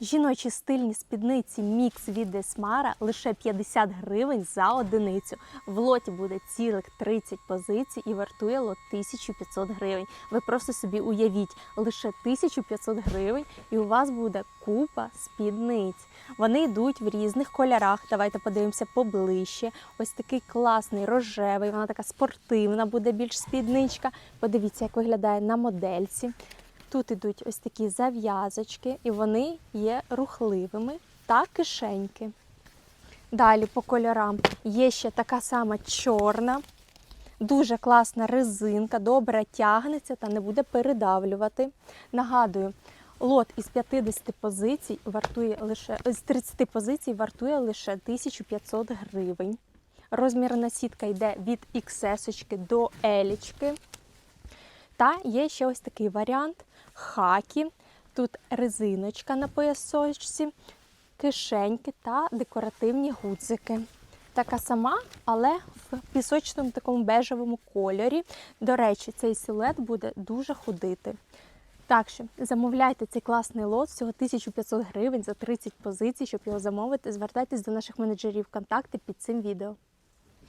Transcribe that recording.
Жіночі стильні спідниці мікс від Десмара лише 50 гривень за одиницю. В лоті буде цілих 30 позицій і вартує лот 1500 гривень. Ви просто собі уявіть, лише 1500 гривень, і у вас буде купа спідниць. Вони йдуть в різних кольорах. Давайте подивимося поближче. Ось такий класний рожевий, вона така спортивна, буде більш спідничка. Подивіться, як виглядає на модельці. Тут ідуть ось такі зав'язочки, і вони є рухливими та кишеньки. Далі по кольорам є ще така сама чорна, дуже класна резинка, добре тягнеться та не буде передавлювати. Нагадую, лот із 50 позицій вартує лише з 30 позицій вартує лише 1500 гривень. Розмірна сітка йде від XS до L. Та є ще ось такий варіант хакі. Тут резиночка на поясочці, кишеньки та декоративні гудзики. Така сама, але в пісочному такому бежевому кольорі. До речі, цей силует буде дуже худити. Так що замовляйте цей класний лот, всього 1500 гривень за 30 позицій, щоб його замовити. Звертайтесь до наших менеджерів контакти під цим відео.